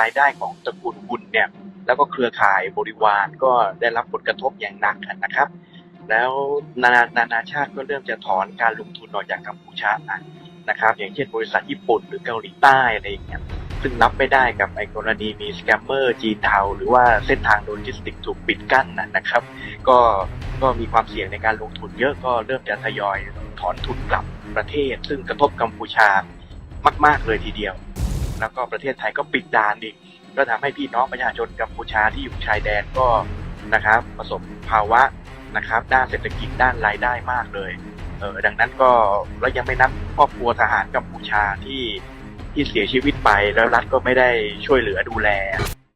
รายได้ของตระกูลบุญเนี่ยแล้วก็เครือข่ายบริวารก็ได้รับผลกระทบอย่างหนักนะครับ แล้วนานานานาชาติก็เริ่มจะถอนการลงทุนออกจากกัมพูชานะครับ อย่างเช่นบริษัทญี่ปุ่นหรือเกาหลีใต้อะไรอย่างเงี้ยซึ่งรับไม่ได้กับไอ้กรณีมีสแกมเมอร์จีนเทาหรือว่าเส้นทางโลจิสติกถูกปิดกั้นนะนะครับ ก็ก็มีความเสี่ยงในการลงทุนเยอะก็เริ่มจะทยอยถอนทุนกลับประเทศ ซึ่งกระทบกัมพูชามาก ๆ เลยทีเดียว แล้วก็ประเทศไทยก็ปิดด่านอีก ก็ทำให้พี่น้องประชาชนกัมพูชาที่อยู่ชายแดนก็นะครับประสบภาวะนะครับด้านเศรษฐกิจด้านรายได้มากเลยเออดังนั้นก็แล้วยังไม่นับครอบครัวทหารกัมพูชาที่ที่เสียชีวิตไปแล้วรัฐก็ไม่ได้ช่วยเหลือดูแล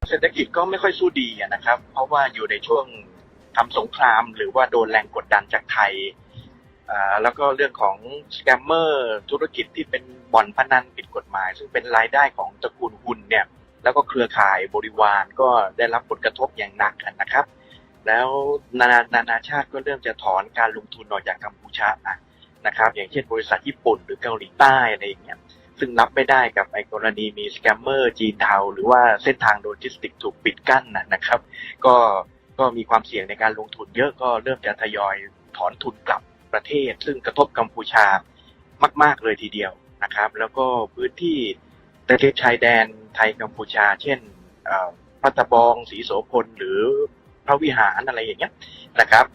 เศรษฐกิจก็ไม่ค่อยสู้ดีนะครับ เพราะว่าอยู่ในช่วงทำสงครามหรือว่าโดนแรงกดดันจากไทย อ่าแล้วก็เรื่องของสแกมเมอร์ธุรกิจที่เป็นบ่อนพนันผิดกฎหมาย ซึ่งเป็นรายได้ของตระกูลหุนเนี่ยแล้วก็เครือข่ายบริวารก็ได้รับผลกระทบอย่างหนักนะครับ แล้วนานานานาชาติก็เริ่มจะถอนการลงทุนออกจากกัมพูชานะนะครับ อย่างเช่นบริษัทญี่ปุ่นหรือเกาหลีใต้อะไรอย่างเงี้ยซึ่งรับไม่ได้กับไอ้กรณีมีสแกมเมอร์จีนเทาหรือว่าเส้นทางโลจิสติกถูกปิดกั้นนะนะครับ ก็ก็มีความเสี่ยงในการลงทุนเยอะก็เริ่มจะทยอยถอนทุนกลับ ประเทศ ซึ่งกระทบกัมพูชามาก ๆ เลยทีเดียวนะครับ แล้วก็พื้นที่ประเทศชายแดนไทยกัมพูชา เช่นพัตบองศรีโสพลหรือพระวิหารอะไรอย่างเงี้ยนะครับ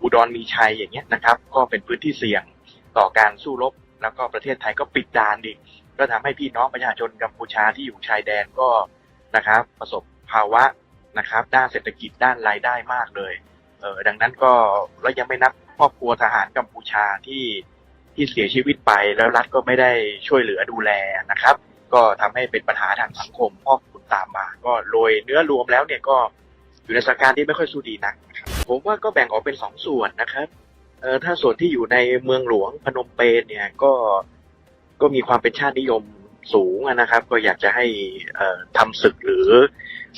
อุดรมีชัยอย่างเงี้ยนะครับ ก็เป็นพื้นที่เสี่ยงต่อการสู้รบ แล้วก็ประเทศไทยก็ปิดด่านอีกก็ทำให้พี่น้องประชาชนกัมพูชาที่อยู่ชายแดนก็นะครับ ประสบภาวะนะครับ ด้านเศรษฐกิจด้านรายได้มากเลยเออดังนั้นก็แล้วยังไม่นับ ครอบครัวทหารกัมพูชาที่ที่เสียชีวิตไปแล้วรัฐก็ไม่ได้ช่วยเหลือดูแลนะครับ ก็ทำให้เป็นปัญหาทางสังคมพอกผลตามมา ก็โดยเนื้อรวมแล้วเนี่ยก็อยู่ในสถานการณ์ที่ไม่ค่อยสู้ดีนักผมว่าก็แบ่งออกเป็นสองส่วนนะครับเออถ้าส่วนที่อยู่ในเมืองหลวงพนมเปญเนี่ยก็ก็มีความเป็นชาตินิยมสูงนะครับ ก็อยากจะให้เอ่อทำศึกหรือ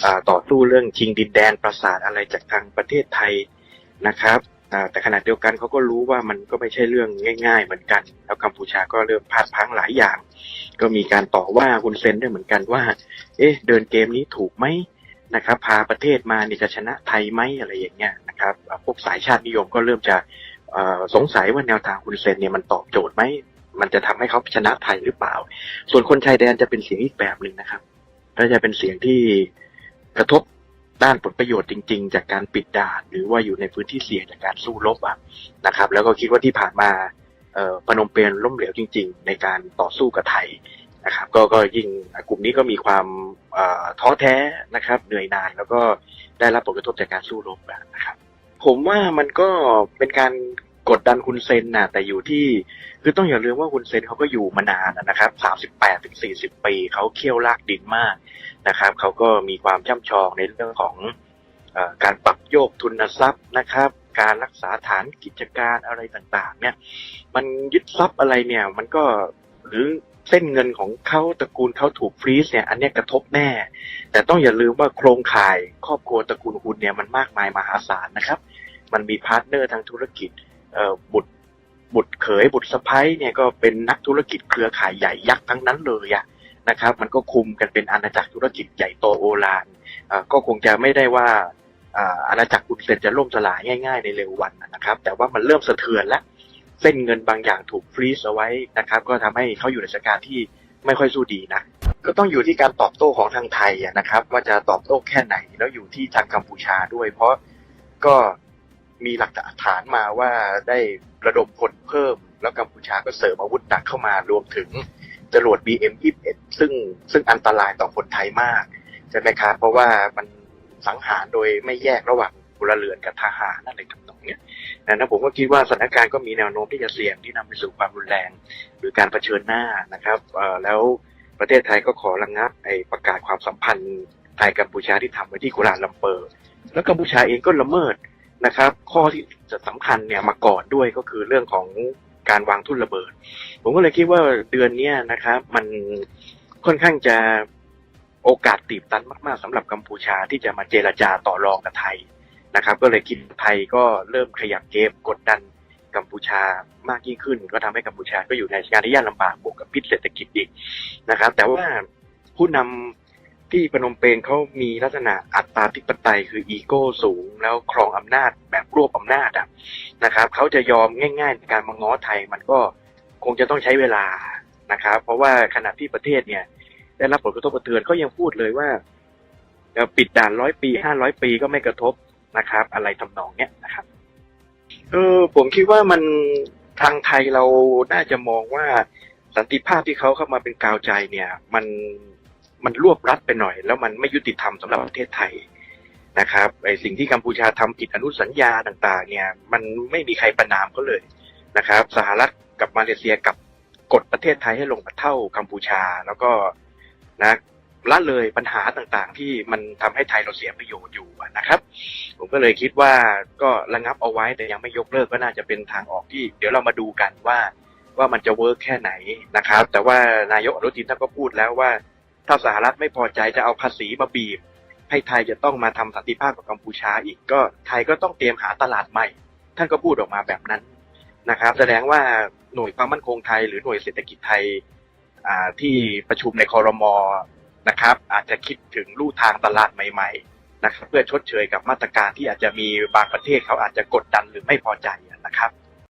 อต่อสู้เรื่องชิงดินแดนปราสาทอะไรจากทางประเทศไทยนะครับ แต่ขณะเดียวกันเขาก็รู้ว่ามันก็ไม่ใช่เรื่องง่าย ๆ เหมือนกัน แล้วกัมพูชาก็เริ่มพลาดพังหลายอย่าง ก็มีการต่อว่าคุณเซนด้วยเหมือนกันว่า เอ๊ะ เดินเกมนี้ถูกไหมนะครับ พาประเทศมานี่จะชนะไทยไหมอะไรอย่างเงี้ยนะครับ พวกสายชาตินิยมก็เริ่มจะสงสัยว่าแนวทางคุณเซนเนี่ยมันตอบโจทย์ไหม มันจะทำให้เขาชนะไทยหรือเปล่า ส่วนคนชายแดนจะเป็นเสียงอีกแบบหนึ่งนะครับและจะเป็นเสียงที่กระทบ ด้านผลประโยชน์จริง ๆ จากการปิดด่าน หรือว่าอยู่ในพื้นที่เสี่ยงจากการสู้รบอะนะครับ แล้วก็คิดว่าที่ผ่านมาพนมเปญล้มเหลวจริง ๆ ในการต่อสู้กับไทยนะครับ ก็ก็ยิ่งกลุ่มนี้ก็มีความท้อแท้นะครับ เหนื่อยหน่ายแล้วก็ได้รับผลกระทบจากการสู้รบนะครับ ผมว่ามันก็เป็นการ กดดันคุณเซนนะแต่อยู่ที่คือต้องอย่าลืมว่าคุณเซนเขาก็อยู่มานานนะครับ38ถึง40ปีเขาเคี่ยวลากดินมากนะครับเขาก็มีความช่ำชองในเรื่องของอการปรับโยกทุนทรัพย์นะครับ การรักษาฐานกิจการอะไรต่างๆ เนี่ย มันยึดทรัพย์อะไรเนี่ย มันก็หรือเส้นเงินของเขาตระกูลเขาถูกฟรีซเนี่ย อันนี้กระทบแน่ แต่ต้องอย่าลืมว่าโครงข่ายครอบครัวตระกูลคุณเนี่ยมันมากมายมหาศาลนะครับ มันมีพาร์ทเนอร์ทางธุรกิจ บุตรบุตรเขยบุตรสะพ้ยเนี่ยก็เป็นนักธุรกิจเครือข่ายใหญ่ยักษ์ทั้งนั้นเลยอะนะครับ มันก็คุมกันเป็นอาณาจักรธุรกิจใหญ่โตโอฬารก็คงจะไม่ได้ว่าอาณาจักรคุณเซนจะล่มสลายง่าย ๆ ในเร็ววันนะครับ แต่ว่ามันเริ่มสะเทือนแล้วเส้นเงินบางอย่างถูกฟรีซเอาไว้นะครับ ก็ทำให้เขาอยู่ในสถานการณ์ที่ไม่ค่อยสู้ดีนะก็ต้องอยู่ที่การตอบโต้ของทางไทยนะครับ ว่าจะตอบโต้แค่ไหนแล้วอยู่ที่ทางกัมพูชาด้วย เพราะก็ มีหลักฐานมาว่าได้ระดมพลเพิ่ม แล้วกัมพูชาก็เสริมอาวุธหนักเข้ามารวมถึงจรวด BM21 ซึ่งซึ่งอันตรายต่อคนไทยมากใช่ไหมครับเพราะว่ามันสังหารโดยไม่แยกระหว่างพลเรือนกับทหารอะไรทำนองเนี้ยนะผมก็คิดว่าสถานการณ์ก็มีแนวโน้มที่จะเสี่ยงที่นำไปสู่ความรุนแรง หรือการเผชิญหน้านะครับแล้วประเทศไทยก็ขอระงงับไอ้ประกาศความสัมพันธ์ไทยกัมพูชาที่ทำไว้ที่กุลาลัมเปอร์ แล้วกัมพูชาเองก็ละเมิด นะครับ ข้อที่จะสำคัญเนี่ยมาก่อนด้วยก็คือเรื่องของการวางทุ่นระเบิด ผมก็เลยคิดว่าเดือนนี้นะครับ มันค่อนข้างจะโอกาสตีบตันมาก ๆสำหรับกัมพูชาที่จะมาเจรจาต่อรองกับไทยนะครับ ก็เลยคิดไทยก็เริ่มขยับเกมกดดันกัมพูชามากยิ่งขึ้น ก็ทำให้กัมพูชาก็อยู่ในสถานการณ์ที่ยากลำบากบวกกับพิษเศรษฐกิจอีกนะครับ แต่ว่าผู้น ที่พนมเปญเขามีลักษณะอัตตาธิปไตยคืออีโก้สูง แล้วครองอำนาจแบบรวบอำนาจอะนะครับเขาจะยอมง่าย ๆ ในการมาง้อไทยมันก็คงจะต้องใช้เวลานะครับ เพราะว่าขณะที่ประเทศเนี่ย ได้รับผลกระทบกระเทือนเขายังพูดเลยว่าจะปิดด่านร้อยปีห้าร้อยปีก็ไม่กระทบนะครับ อะไรทำนองเนี้ยนะครับเออผมคิดว่ามันทางไทยเราน่าจะมองว่าสันติภาพที่เขาเข้ามาเป็นกาวใจเนี่ย มัน มันรวบรัดไปหน่อย แล้วมันไม่ยุติธรรมสำหรับประเทศไทยนะครับไอสิ่งที่กัมพูชาทำผิดอนุสัญญาต่าง ๆ เนี่ย มันไม่มีใครประนามเขาเลยนะครับ สหรัฐกับมาเลเซียกับกดประเทศไทยให้ลงมาเท่ากัมพูชาแล้วก็นะละเลยปัญหาต่างๆ ที่มันทำให้ไทยเราเสียประโยชน์อยู่นะครับ ผมก็เลยคิดว่าก็ระงับเอาไว้แต่ยังไม่ยกเลิกก็น่าจะเป็นทางออกที่ เดี๋ยวเรามาดูกันว่าว่ามันจะเวิร์กแค่ไหนนะครับ แต่ว่านายกอนุทินท่านก็พูดแล้วว่า ถ้าสหรัฐไม่พอใจจะเอาภาษีมาบีบ ให้ไทยจะต้องมาทำสันติภาพกับกัมพูชาอีกก็ไทยก็ต้องเตรียมหาตลาดใหม่ ท่านก็พูดออกมาแบบนั้นนะครับ แสดงว่าหน่วยความมั่นคงไทย หรือหน่วยเศรษฐกิจไทยที่ประชุมในคอรมอนะครับ อาจจะคิดถึงลู่ทางตลาดใหม่ ๆ นะครับ เพื่อชดเชยกับมาตรการที่อาจจะมีบางประเทศเขาอาจจะกดดันหรือไม่พอใจนะครับ